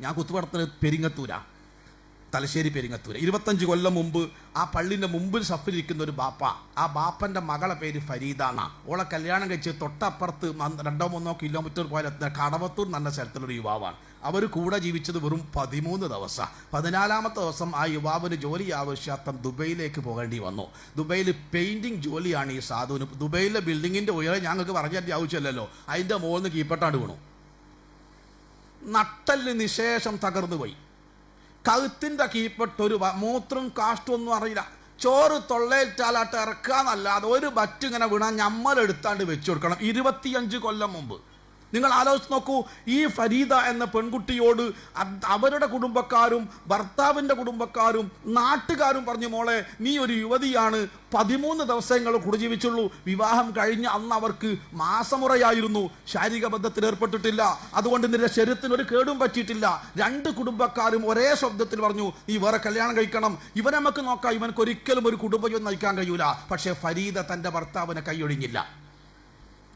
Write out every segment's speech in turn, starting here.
ഞാൻ കുത്തുപടത്തിന് പെരിങ്ങത്തൂര. തലശ്ശേരി പെരിങ്ങത്തൂര്. ഇരുപത്തഞ്ച് കൊല്ലം മുമ്പ് ആ പള്ളിന്റെ മുമ്പിൽ സഫിലിരിക്കുന്ന ഒരു ബാപ്പ. ആ ബാപ്പന്റെ മകളെ പേര് ഫരീദാണ്. ഓളെ കല്യാണം കഴിച്ച് തൊട്ടപ്പുറത്ത് രണ്ടോ മൂന്നോ കിലോമീറ്റർ പോലെ എത്തുന്ന കടവത്തൂർ എന്ന സ്ഥലത്തുള്ളൊരു യുവാവാണ്. അവർ കൂടെ ജീവിച്ചത് വെറും പതിമൂന്ന് ദിവസം. പതിനാലാമത്തെ ദിവസം ആ യുവാവിന് ജോലി ആവശ്യാർത്ഥം ദുബൈയിലേക്ക് പോകേണ്ടി വന്നു. ദുബൈയിൽ പെയിന്റിംഗ് ജോലിയാണ് ഈ സാധുവിന്. ദുബൈയിലെ ബിൽഡിങ്ങിന്റെ ഉയരം ഞങ്ങൾക്ക് പറഞ്ഞതിന്റെ ആവശ്യമില്ലല്ലോ. അതിന്റെ മുകളിൽ കീപ്പട്ടാണ്ട് വീണു. നട്ടൽ നിശേഷം തകർന്നുപോയി. പോയി കഴുത്തിന്റെ കീപ്പെട്ട് ഒരു മൂത്രം കാഷ്ടൊന്നും അറിയില്ല. ചോറ് തൊള്ളയിട്ടാലാട്ട് ഇറക്കാന്നല്ലാതെ ഒരു ബറ്റ് ഇങ്ങനെ വീണാൽ ഞമ്മലെടുത്താണ്ട് വെച്ചു കൊടുക്കണം. ഇരുപത്തിയഞ്ച് കൊല്ലം മുമ്പ്. നിങ്ങൾ ആലോചിച്ച് നോക്കൂ ഈ ഫരീദ എന്ന പെൺകുട്ടിയോട് അവരുടെ കുടുംബക്കാരും ഭർത്താവിന്റെ കുടുംബക്കാരും നാട്ടുകാരും പറഞ്ഞു മോളെ നീ ഒരു യുവതിയാണ് പതിമൂന്ന് ദിവസങ്ങൾ കുടിജീവിച്ചുള്ളൂ. വിവാഹം കഴിഞ്ഞ അന്ന് അവർക്ക് മാസമുറയായിരുന്നു. ശാരീരിക ബന്ധത്തിൽ ഏർപ്പെട്ടിട്ടില്ല. അതുകൊണ്ട് നിന്റെ ശരീരത്തിന് ഒരു കേടും പറ്റിയിട്ടില്ല. രണ്ട് കുടുംബക്കാരും ഒരേ ശബ്ദത്തിൽ പറഞ്ഞു നീ വേറെ കല്യാണം കഴിക്കണം. ഇവനെ നമുക്ക് നോക്കാം. ഇവനക്ക് ഒരിക്കലും ഒരു കുടുംബം നയിക്കാൻ കഴിയൂല. പക്ഷേ ഫരീദ തന്റെ ഭർത്താവിനെ കൈയൊഴിഞ്ഞില്ല.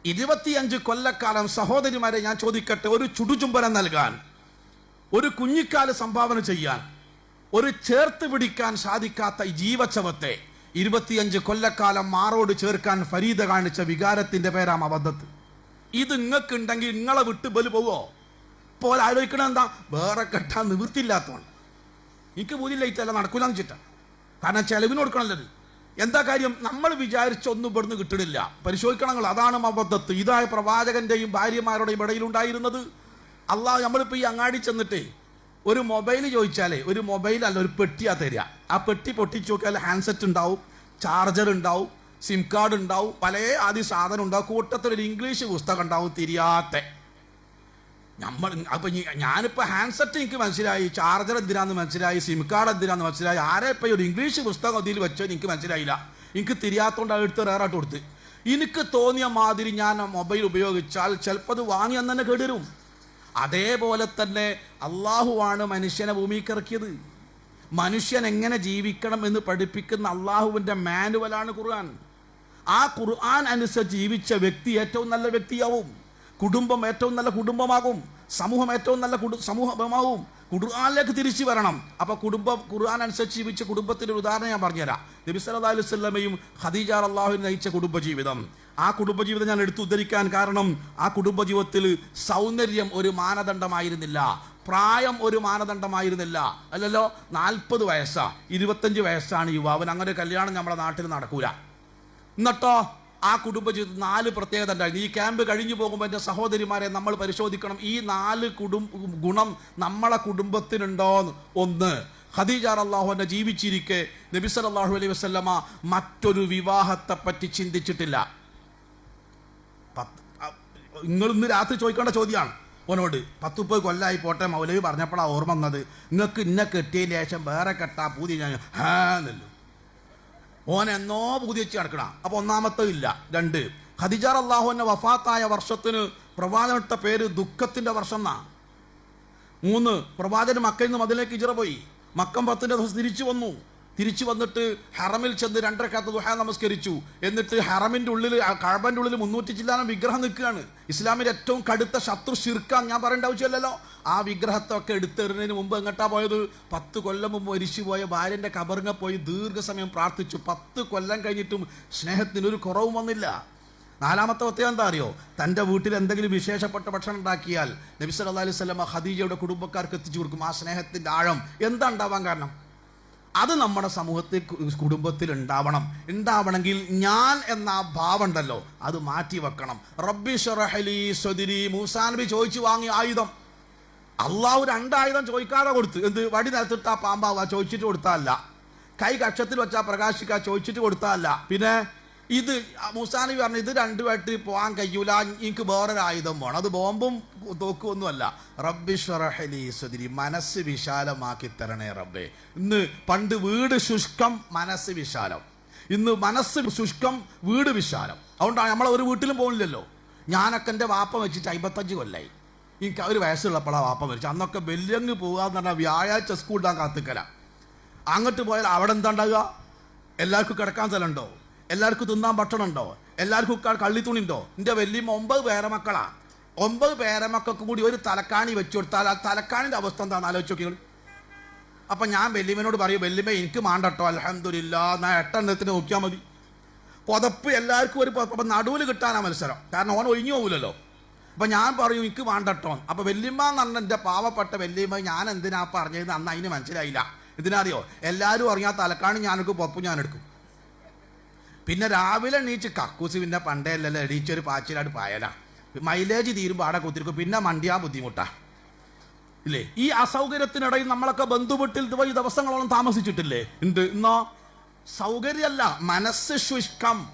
ഇരുപത്തിയഞ്ച് കൊല്ലക്കാലം സഹോദരിമാരെ ഞാൻ ചോദിക്കട്ടെ ഒരു ചുടുചുംബനം നൽകാൻ ഒരു കുഞ്ഞിക്കാൽ സംഭാവന ചെയ്യാൻ ഒരു ചേർത്ത് പിടിക്കാൻ സാധിക്കാത്ത ജീവച്ചവത്തെ ഇരുപത്തിയഞ്ച് കൊല്ലക്കാലം മാറോട് ചേർക്കാൻ ഫരീദ കാണിച്ച വികാരത്തിന്റെ പേരാം അബദ്ധത്ത്. ഇത് നിങ്ങൾക്ക് ഉണ്ടെങ്കിൽ നിങ്ങളെ വിട്ട് ബലു പോവോ? പോലെ ആലോചിക്കണ എന്താ? വേറെ കെട്ടാൻ നിവൃത്തിയില്ലാത്തതുകൊണ്ട് എനിക്ക് ബുദ്ധിയില്ല നടക്കൂലെന്ന് വെച്ചിട്ടാ. കാരണം ചെലവിന് കൊടുക്കണല്ലോ ഇത്. എന്താ കാര്യം? നമ്മൾ വിചാരിച്ചൊന്നും ഇവിടുന്ന് കിട്ടണില്ല. പരിശോധിക്കണങ്ങൾ. അതാണ് അബദ്ധത്ത് ഇതായ പ്രവാചകന്റെയും ഭാര്യമാരുടെയും ഇടയിലുണ്ടായിരുന്നത് അള്ളാഹ് നമ്മളിപ്പോൾ ഈ അങ്ങാടി ചെന്നിട്ടേ ഒരു മൊബൈൽ ചോദിച്ചാലേ ഒരു മൊബൈൽ അല്ല ഒരു പെട്ടിയാ തരിക ആ പെട്ടി പൊട്ടിച്ച് നോക്കിയാൽ ഹാൻഡ്സെറ്റ് ഉണ്ടാവും ചാർജർ ഉണ്ടാവും സിം കാർഡ് ഉണ്ടാവും പല ആദ്യ സാധനം ഉണ്ടാവും. കൂട്ടത്തിൽ ഒരു ഇംഗ്ലീഷ് പുസ്തകം ഉണ്ടാവും തിരിയാത്ത. നമ്മൾ അപ്പൊ ഞാനിപ്പോ ഹാൻഡ്സെറ്റ് എനിക്ക് മനസ്സിലായി ചാർജർ എന്തിനാന്ന് മനസ്സിലായി സിം കാർഡ് എന്തിനാന്ന് മനസ്സിലായി ആരെ ഇപ്പൊ ഒരു ഇംഗ്ലീഷ് പുസ്തകം അതിൽ വെച്ചോ എനിക്ക് മനസ്സിലായില്ല. എനിക്ക് തിരിയാത്തോണ്ട് എടുത്ത് റേറായിട്ട് കൊടുത്ത്. എനിക്ക് തോന്നിയ മാതിരി ഞാൻ മൊബൈൽ ഉപയോഗിച്ചാൽ ചിലപ്പോൾ അത് വാങ്ങി അന്ന് തന്നെ കേടുവരും. അതേപോലെ തന്നെ അള്ളാഹുവാണ് മനുഷ്യനെ ഭൂമിക്ക് ഇറക്കിയത്. മനുഷ്യൻ എങ്ങനെ ജീവിക്കണം എന്ന് പഠിപ്പിക്കുന്ന അള്ളാഹുവിന്റെ മാനുവലാണ് ഖുർആൻ. ആ ഖുർആൻ അനുസരിച്ച് ജീവിച്ച വ്യക്തി ഏറ്റവും നല്ല വ്യക്തിയാവും. കുടുംബം ഏറ്റവും നല്ല കുടുംബമാകും. സമൂഹം ഏറ്റവും നല്ല സമൂഹമാവും. ഖുർആനിലേക്ക് തിരിച്ചു വരണം. അപ്പൊ കുടുംബം ഖുർആൻ അനുസരിച്ച് ജീവിച്ച കുടുംബത്തിന്റെ ഒരു ഉദാഹരണം ഞാൻ പറഞ്ഞുതരാം. നബി സല്ലല്ലാഹു അലൈഹി വസല്ലമയും ഖദീജ അള്ളാഹുവിന് നയിച്ച കുടുംബജീവിതം. ആ കുടുംബജീവിതം ഞാൻ എടുത്തു ഉദ്ധരിക്കാൻ കാരണം ആ കുടുംബജീവിതത്തിൽ സൗന്ദര്യം ഒരു മാനദണ്ഡമായിരുന്നില്ല. പ്രായം ഒരു മാനദണ്ഡമായിരുന്നില്ല. അല്ലല്ലോ? നാൽപ്പത് വയസ്സാ. ഇരുപത്തഞ്ച് വയസ്സാണ് യുവാവൻ അങ്ങനെ കല്യാണം നമ്മുടെ നാട്ടിൽ നടക്കൂല. എന്നിട്ടോ? ആ കുടുംബജീവിതത്തിൽ നാല് പ്രത്യേകത ഉണ്ടായിരുന്നു. ഈ ക്യാമ്പ് കഴിഞ്ഞു പോകുമ്പോൾ എന്റെ സഹോദരിമാരെ നമ്മൾ പരിശോധിക്കണം. ഈ നാല് കുടും ഗുണം നമ്മളെ കുടുംബത്തിനുണ്ടോ. ഒന്ന് ഖദീജ അള്ളാഹുവിനെ ജീവിച്ചിരിക്കെ നബി അള്ളാഹു അലൈഹി വസല്ലമ മറ്റൊരു വിവാഹത്തെ പറ്റി ചിന്തിച്ചിട്ടില്ല. നിങ്ങൾ ഇന്ന് രാത്രി ചോദിക്കേണ്ട ചോദ്യമാണ്. ഓനോട് പത്ത് മുപ്പത് കൊല്ലായി പോട്ടെ മൗലവി പറഞ്ഞപ്പോഴാണ് ഓർമ്മ വന്നത്. നിങ്ങൾക്ക് ഇന്നെ കെട്ടിയതിന് ശേഷം വേറെ കെട്ടാ പൂതി ഞാൻ ഹാ എന്നല്ലോ. ഓൻ എന്നോ പൂതി വെച്ച് കിടക്കണ. അപ്പൊ ഒന്നാമത്തെ ഇല്ല. രണ്ട് ഖദിജാർ അള്ളാഹുവിന്റെ വഫാത്തായ വർഷത്തിന് പ്രവാചകട്ട പേര് ദുഃഖത്തിന്റെ വർഷം എന്നാ മൂന്ന് പ്രവാചകൻ മക്കയിൽ നിന്ന് മതിലേക്ക് ഇജറ പോയി. മക്കം പത്തിന്റെ ദിവസം തിരിച്ചു വന്നു. തിരിച്ചു വന്നിട്ട് ഹറമിൽ ചെന്ന് രണ്ടരക്കാത്ത ദുഹ നമസ്കരിച്ചു. എന്നിട്ട് ഹറമിന്റെ ഉള്ളിൽ ആ കഴബന്റെ ഉള്ളിൽ മുന്നൂറ്റി ചില്ലാനം വിഗ്രഹം നിൽക്കുകയാണ്. ഇസ്ലാമിന്റെ ഏറ്റവും കടുത്ത ശത്രു ശിർക്കാൻ ഞാൻ പറയേണ്ട ആവശ്യമില്ലല്ലോ. ആ വിഗ്രഹത്തൊക്കെ എടുത്തെറിഞ്ഞതിന് മുമ്പ് എങ്ങട്ടാ പോയത്? പത്ത് കൊല്ലം മുമ്പ് മരിച്ചുപോയ ഭാര്യന്റെ കബറിങ്ങ പോയി ദീർഘസമയം പ്രാർത്ഥിച്ചു. പത്ത് കൊല്ലം കഴിഞ്ഞിട്ടും സ്നേഹത്തിന് ഒരു കുറവും വന്നില്ല. നാലാമത്തെ പ്രത്യേകം എന്താ അറിയോ? തന്റെ വീട്ടിൽ എന്തെങ്കിലും വിശേഷപ്പെട്ട ഭക്ഷണം ഉണ്ടാക്കിയാൽ നബി സല്ലല്ലാഹു അലൈഹി വസല്ലമ ഖദീജയുടെ കുടുംബക്കാർക്ക് എത്തിച്ചു കൊടുക്കും. ആ സ്നേഹത്തിന്റെ ആഴം എന്താ ഉണ്ടാവാൻ കാരണം? അത് നമ്മുടെ സമൂഹത്തിൽ കുടുംബത്തിൽ ഉണ്ടാവണം. ഉണ്ടാവണമെങ്കിൽ ഞാൻ എന്ന ആ ഭാവം ഉണ്ടല്ലോ അത് മാറ്റി വെക്കണം. റബ്ബി ഷറഹലി സ്വദിരി മൂസാ നബി ചോദിച്ചു വാങ്ങി ആയുധം. അള്ളാഹു രണ്ടായുധം ചോദിക്കാതെ കൊടുത്ത് എന്ത് വടി നിലത്തിട്ടാ പാമ്പാവാ ചോദിച്ചിട്ട് കൊടുത്താല്ല കൈ കക്ഷത്തിൽ വെച്ചാ പ്രകാശിക്കാ ചോദിച്ചിട്ട് കൊടുത്താല്ല പിന്നെ ഇത് മുസാനബി പറഞ്ഞു ഇത് രണ്ടുമായിട്ട് പോകാൻ കഴിയൂല എനിക്ക് വേറൊരു ആയുധം വേണം. അത് ബോംബും തോക്കുമൊന്നുമല്ല. റബ്ബിഷ്വറഹലി സുദിരി മനസ്സ് വിശാലമാക്കി തരണേ റബ്ബേ. ഇന്ന് പണ്ട് വീട് ശുഷ്കം മനസ്സ് വിശാലം. ഇന്ന് മനസ്സ് ശുഷ്കം വീട് വിശാലം. അതുകൊണ്ടാണ് നമ്മൾ ഒരു വീട്ടിലും പോകുന്നില്ലല്ലോ ഞാനൊക്കെ എന്റെ വാപ്പ വെച്ചിട്ട് അമ്പത്തഞ്ച് കൊല്ലായി. എനിക്ക് ഒരു വയസ്സുള്ളപ്പോഴാണ് വാപ്പ മരിച്ചു അന്നൊക്കെ വെല്ലങ്ങ് പോകുക എന്ന് പറഞ്ഞാൽ വ്യാഴാഴ്ച സ്കൂൾ ഇടാൻ കാത്തിക്കല. അങ്ങോട്ട് പോയാൽ അവിടെ എന്താ ഉണ്ടാകുക എല്ലാവർക്കും കിടക്കാൻ സ്ഥലമുണ്ടോ? എല്ലാവർക്കും തിന്നാൻ ഭക്ഷണം ഉണ്ടോ? എല്ലാവർക്കും കള്ളി കള്ളിത്തുണി ഉണ്ടോ? എന്റെ വലിയ ഒമ്പത് പേരെ മക്കളാ. ഒമ്പത് പേരമക്കൾക്ക് കൂടി ഒരു തലക്കാണി വെച്ചു കൊടുത്താൽ ആ തലക്കാണിന്റെ അവസ്ഥ എന്താണെന്ന് ആലോചിച്ച് നോക്കിയത് അപ്പൊ ഞാൻ വെല്ലിമ്മനോട് പറയും വെല്ലിമ്മ എനിക്ക് മാണ്ടട്ടോ അലഹമില്ല ഞാൻ എട്ടെണ്ണത്തിന് നോക്കിയാൽ മതി. പുതപ്പ് എല്ലാവർക്കും ഒരു അപ്പം നടുവിൽ കിട്ടാനാ മത്സരം. കാരണം ഓൻ ഒഴിഞ്ഞു പോകില്ലല്ലോ അപ്പൊ ഞാൻ പറയും എനിക്ക് വേണ്ടട്ടോ അപ്പൊ വെല്ലിമ്മ എന്ന് പറഞ്ഞ എന്റെ പാവപ്പെട്ട വെല്ലിമ്മ ഞാൻ എന്തിനാ പറഞ്ഞത് അന്ന് അതിന് മനസ്സിലായില്ല. ഇതിനറിയോ? എല്ലാവരും അറിയാം തലക്കാണ് ഞാനെടുക്കും പുറപ്പ് ഞാൻ എടുക്കും പിന്നെ രാവിലെ എണീച്ച് കക്കൂസ് പിന്നെ പണ്ടേ അല്ലല്ലോ എണീച്ചൊരു പാച്ചിലായിട്ട് പായലാ. മൈലേജ് തീരുമ്പോൾ ആടെ കുത്തിരിക്കും. പിന്നെ മണ്ടിയാ ബുദ്ധിമുട്ടാ. ഇല്ലേ? ഈ അസൗകര്യത്തിനിടയിൽ നമ്മളൊക്കെ ബന്ധുവീട്ടിൽ പോയി ദിവസങ്ങളോളം താമസിച്ചിട്ടില്ലേ? ഉണ്ട്. ഇന്നോ സൗകര്യമല്ല മനസ്സ് ശുഷ്കം.